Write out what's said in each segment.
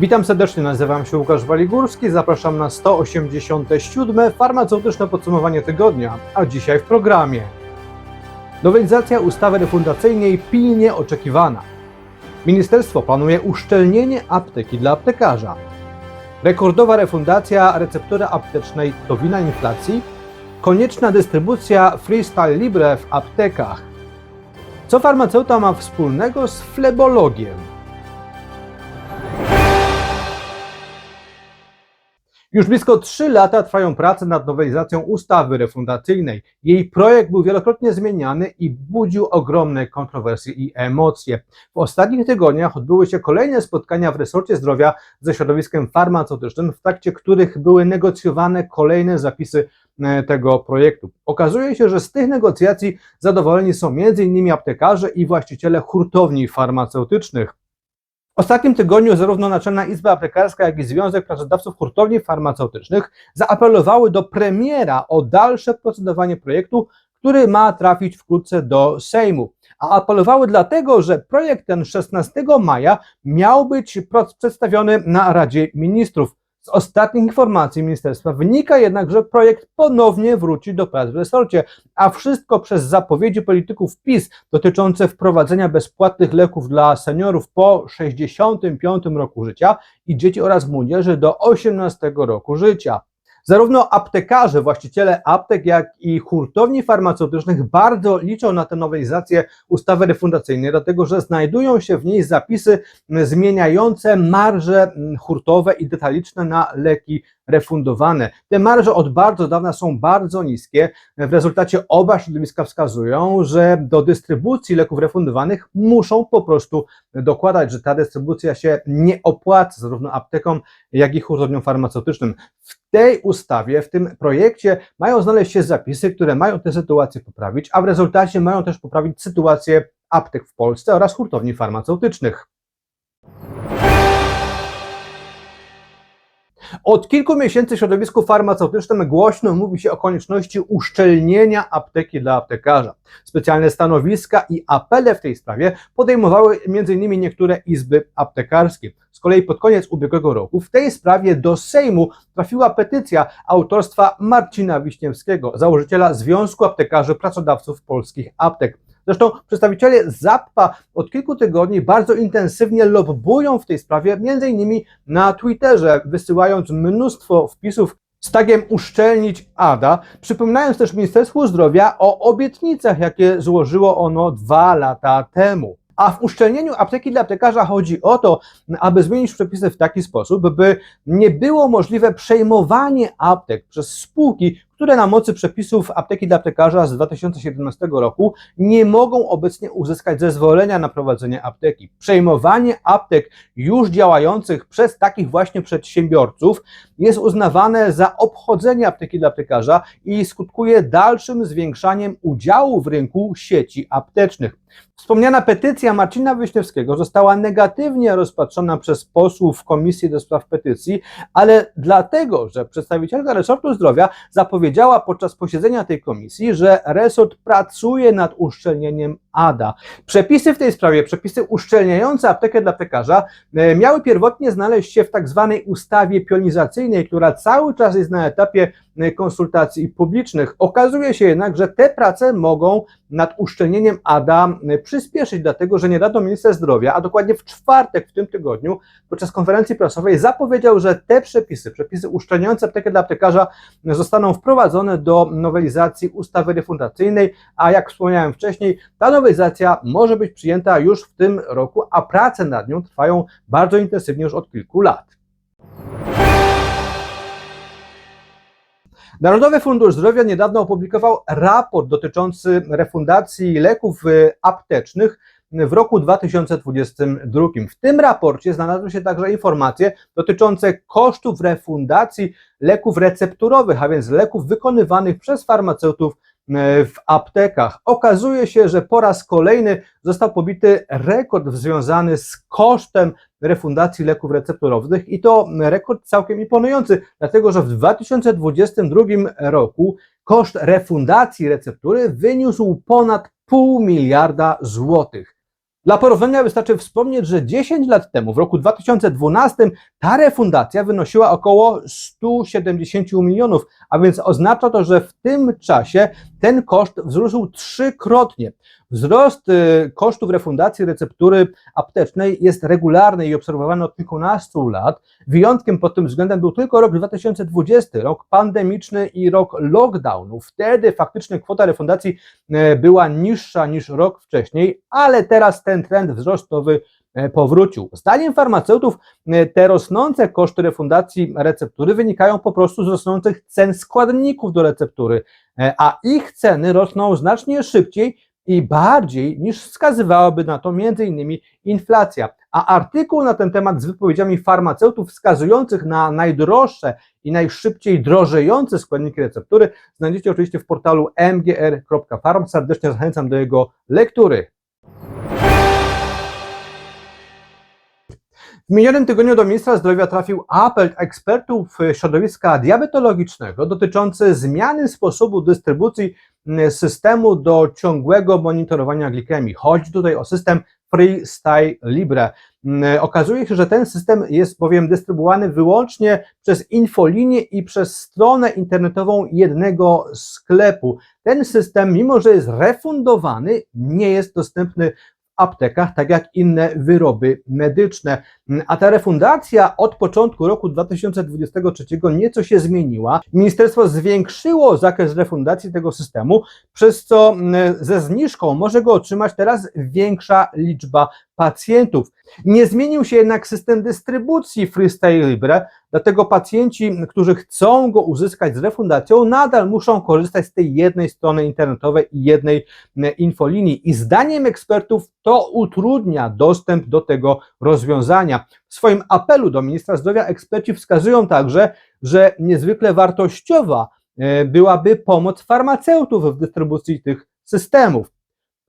Witam serdecznie, nazywam się Łukasz Waligórski, zapraszam na 187. farmaceutyczne podsumowanie tygodnia, a dzisiaj w programie. Nowelizacja ustawy refundacyjnej pilnie oczekiwana. Ministerstwo planuje uszczelnienie apteki dla aptekarza. Rekordowa refundacja receptury aptecznej to wina inflacji. Konieczna dystrybucja Freestyle Libre w aptekach. Co farmaceuta ma wspólnego z flebologiem? Już blisko 3 lata trwają prace nad nowelizacją ustawy refundacyjnej. Jej projekt był wielokrotnie zmieniany i budził ogromne kontrowersje i emocje. W ostatnich tygodniach odbyły się kolejne spotkania w resorcie zdrowia ze środowiskiem farmaceutycznym, w trakcie których były negocjowane kolejne zapisy e, tego projektu. Okazuje się, że z tych negocjacji zadowoleni są m.in. aptekarze i właściciele hurtowni farmaceutycznych. Ostatnim tygodniu zarówno Naczelna Izba Aptekarska, jak i Związek Pracodawców Hurtowni Farmaceutycznych zaapelowały do premiera o dalsze procedowanie projektu, który ma trafić wkrótce do Sejmu. A apelowały dlatego, że projekt ten 16 maja miał być przedstawiony na Radzie Ministrów. Z ostatnich informacji ministerstwa wynika jednak, że projekt ponownie wróci do prac w resorcie, a wszystko przez zapowiedzi polityków PiS dotyczące wprowadzenia bezpłatnych leków dla seniorów po 65 roku życia i dzieci oraz młodzieży do 18 roku życia. Zarówno aptekarze, właściciele aptek, jak i hurtowni farmaceutycznych bardzo liczą na tę nowelizację ustawy refundacyjnej, dlatego że znajdują się w niej zapisy zmieniające marże hurtowe i detaliczne na leki refundowane. Te marże od bardzo dawna są bardzo niskie. W rezultacie oba środowiska wskazują, że do dystrybucji leków refundowanych muszą po prostu dokładać, że ta dystrybucja się nie opłaca zarówno aptekom, jak i hurtowniom farmaceutycznym. W tej ustawie, w tym projekcie mają znaleźć się zapisy, które mają tę sytuację poprawić, a w rezultacie mają też poprawić sytuację aptek w Polsce oraz hurtowni farmaceutycznych. Od kilku miesięcy w środowisku farmaceutycznym głośno mówi się o konieczności uszczelnienia apteki dla aptekarza. Specjalne stanowiska i apele w tej sprawie podejmowały m.in. niektóre izby aptekarskie. Z kolei pod koniec ubiegłego roku w tej sprawie do Sejmu trafiła petycja autorstwa Marcina Wiśniewskiego, założyciela Związku Aptekarzy Pracodawców Polskich Aptek. Zresztą przedstawiciele ZAPPA od kilku tygodni bardzo intensywnie lobbują w tej sprawie, innymi na Twitterze, wysyłając mnóstwo wpisów z tagiem uszczelnić ADA, przypominając też Ministerstwu Zdrowia o obietnicach, jakie złożyło ono dwa lata temu. A w uszczelnieniu apteki dla aptekarza chodzi o to, aby zmienić przepisy w taki sposób, by nie było możliwe przejmowanie aptek przez spółki, które na mocy przepisów apteki dla aptekarza z 2017 roku nie mogą obecnie uzyskać zezwolenia na prowadzenie apteki. Przejmowanie aptek już działających przez takich właśnie przedsiębiorców jest uznawane za obchodzenie apteki dla aptekarza i skutkuje dalszym zwiększaniem udziału w rynku sieci aptecznych. Wspomniana petycja Marcina Wiśniewskiego została negatywnie rozpatrzona przez posłów Komisji do Spraw Petycji, ale dlatego, że przedstawicielka resortu zdrowia zapowiedziała podczas posiedzenia tej komisji, że resort pracuje nad uszczelnieniem ADA. Przepisy w tej sprawie, przepisy uszczelniające aptekę dla aptekarza, e, miały pierwotnie znaleźć się w tak zwanej ustawie pionizacyjnej, która cały czas jest na etapie e, konsultacji publicznych. Okazuje się jednak, że te prace mogą nad uszczelnieniem ADA e, przyspieszyć, dlatego że niedawno minister zdrowia, a dokładnie w czwartek w tym tygodniu, podczas konferencji prasowej zapowiedział, że te przepisy, przepisy uszczelniające aptekę dla aptekarza zostaną wprowadzone do nowelizacji ustawy refundacyjnej, a jak wspomniałem wcześniej, ta nowelizacja może być przyjęta już w tym roku, a prace nad nią trwają bardzo intensywnie już od kilku lat. Narodowy Fundusz Zdrowia niedawno opublikował raport dotyczący refundacji leków y, aptecznych w roku 2022. W tym raporcie znalazły się także informacje dotyczące kosztów refundacji leków recepturowych, a więc leków wykonywanych przez farmaceutów w aptekach. Okazuje się, że po raz kolejny został pobity rekord związany z kosztem refundacji leków recepturowych i to rekord całkiem imponujący, dlatego że w 2022 roku koszt refundacji receptury wyniósł ponad pół miliarda złotych. Dla porównania wystarczy wspomnieć, że 10 lat temu, w roku 2012, ta refundacja wynosiła około 170 milionów, a więc oznacza to, że w tym czasie ten koszt wzrósł trzykrotnie. Wzrost y, kosztów refundacji receptury aptecznej jest regularny i obserwowany od kilkunastu lat. Wyjątkiem pod tym względem był tylko rok 2020, rok pandemiczny i rok lockdownu. Wtedy faktycznie kwota refundacji y, była niższa niż rok wcześniej, ale teraz ten trend wzrostowy powrócił. Zdaniem farmaceutów te rosnące koszty refundacji receptury wynikają po prostu z rosnących cen składników do receptury, a ich ceny rosną znacznie szybciej i bardziej niż wskazywałaby na to m.in. inflacja. A artykuł na ten temat z wypowiedziami farmaceutów wskazujących na najdroższe i najszybciej drożejące składniki receptury znajdziecie oczywiście w portalu mgr.farm. Serdecznie zachęcam do jego lektury. W minionym tygodniu do ministra zdrowia trafił apel ekspertów środowiska diabetologicznego dotyczący zmiany sposobu dystrybucji systemu do ciągłego monitorowania glikemii. Chodzi tutaj o system Freestyle Libre. Okazuje się, że ten system jest bowiem dystrybuowany wyłącznie przez infolinię i przez stronę internetową jednego sklepu. Ten system, mimo że jest refundowany, nie jest dostępny aptekach, tak jak inne wyroby medyczne. A ta refundacja od początku roku 2023 nieco się zmieniła. Ministerstwo zwiększyło zakres refundacji tego systemu, przez co mm, ze zniżką może go otrzymać teraz większa liczba pacjentów. Nie zmienił się jednak system dystrybucji Freestyle Libre, dlatego pacjenci, którzy chcą go uzyskać z refundacją, nadal muszą korzystać z tej jednej strony internetowej i jednej mm, infolinii. I zdaniem ekspertów to utrudnia dostęp do tego rozwiązania. W swoim apelu do ministra zdrowia eksperci wskazują także, że niezwykle wartościowa e, byłaby pomoc farmaceutów w dystrybucji tych systemów.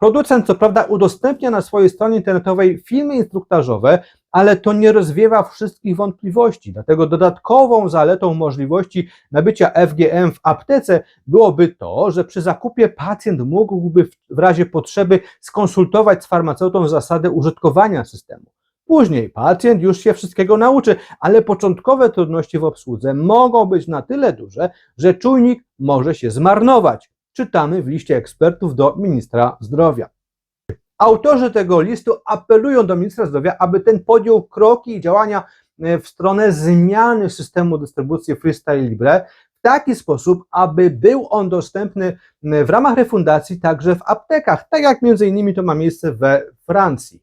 Producent co prawda udostępnia na swojej stronie internetowej filmy instruktażowe, ale to nie rozwiewa wszystkich wątpliwości. Dlatego dodatkową zaletą możliwości nabycia FGM w aptece byłoby to, że przy zakupie pacjent mógłby w razie potrzeby skonsultować z farmaceutą zasadę użytkowania systemu. Później pacjent już się wszystkiego nauczy, ale początkowe trudności w obsłudze mogą być na tyle duże, że czujnik może się zmarnować. Czytamy w liście ekspertów do ministra zdrowia. Autorzy tego listu apelują do ministra zdrowia, aby ten podjął kroki i działania e, w stronę zmiany systemu dystrybucji Freestyle Libre w taki sposób, aby był on dostępny w ramach refundacji także w aptekach, tak jak między innymi to ma miejsce we Francji.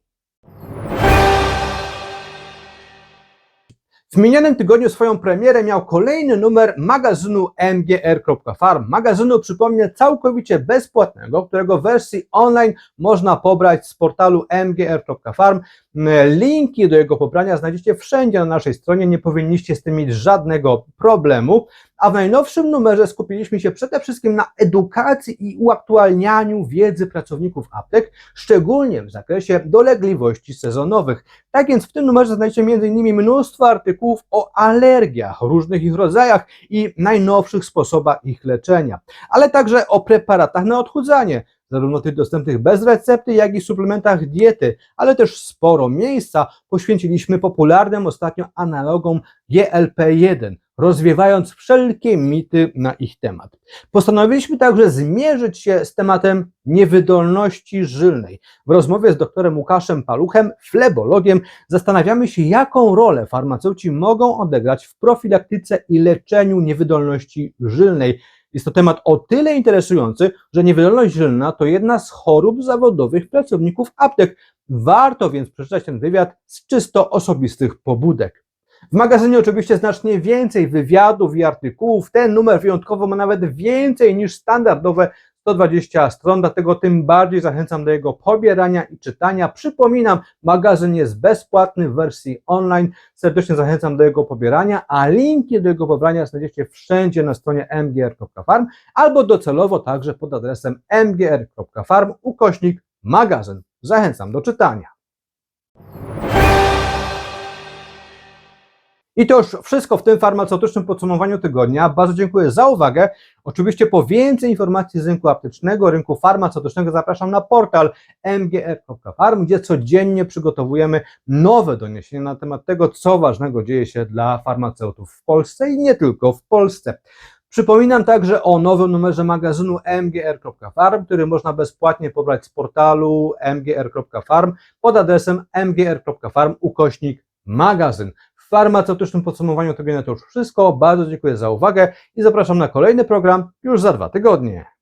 W minionym tygodniu swoją premierę miał kolejny numer magazynu mgr.farm. Magazynu, przypomnę, całkowicie bezpłatnego, którego wersji online można pobrać z portalu mgr.farm. Linki do jego pobrania znajdziecie wszędzie na naszej stronie, nie powinniście z tym mieć żadnego problemu. A w najnowszym numerze skupiliśmy się przede wszystkim na edukacji i uaktualnianiu wiedzy pracowników aptek, szczególnie w zakresie dolegliwości sezonowych. Tak więc w tym numerze znajdziecie m.in. mnóstwo artykułów o alergiach, różnych ich rodzajach i najnowszych sposobach ich leczenia, ale także o preparatach na odchudzanie, zarówno tych dostępnych bez recepty, jak i suplementach diety, ale też sporo miejsca poświęciliśmy popularnym ostatnio analogom GLP-1, rozwiewając wszelkie mity na ich temat. Postanowiliśmy także zmierzyć się z tematem niewydolności żylnej. W rozmowie z doktorem Łukaszem Paluchem, flebologiem, zastanawiamy się, jaką rolę farmaceuci mogą odegrać w profilaktyce i leczeniu niewydolności żylnej. Jest to temat o tyle interesujący, że niewydolność żylna to jedna z chorób zawodowych pracowników aptek. Warto więc przeczytać ten wywiad z czysto osobistych pobudek. W magazynie oczywiście znacznie więcej wywiadów i artykułów. Ten numer wyjątkowo ma nawet więcej niż standardowe 120 stron, dlatego tym bardziej zachęcam do jego pobierania i czytania. Przypominam, magazyn jest bezpłatny w wersji online. Serdecznie zachęcam do jego pobierania, a linki do jego pobrania znajdziecie wszędzie na stronie mgr.farm albo docelowo także pod adresem mgr.farm ukośnik magazyn. Zachęcam do czytania. I to już wszystko w tym farmaceutycznym podsumowaniu tygodnia. Bardzo dziękuję za uwagę. Oczywiście po więcej informacji z rynku aptecznego, rynku farmaceutycznego zapraszam na portal mgr.farm, gdzie codziennie przygotowujemy nowe doniesienia na temat tego, co ważnego dzieje się dla farmaceutów w Polsce i nie tylko w Polsce. Przypominam także o nowym numerze magazynu mgr.farm, który można bezpłatnie pobrać z portalu mgr.farm pod adresem mgr.farm ukośnik magazyn. W farmaceutycznym podsumowaniu tygodnia to już wszystko. Bardzo dziękuję za uwagę i zapraszam na kolejny program już za dwa tygodnie.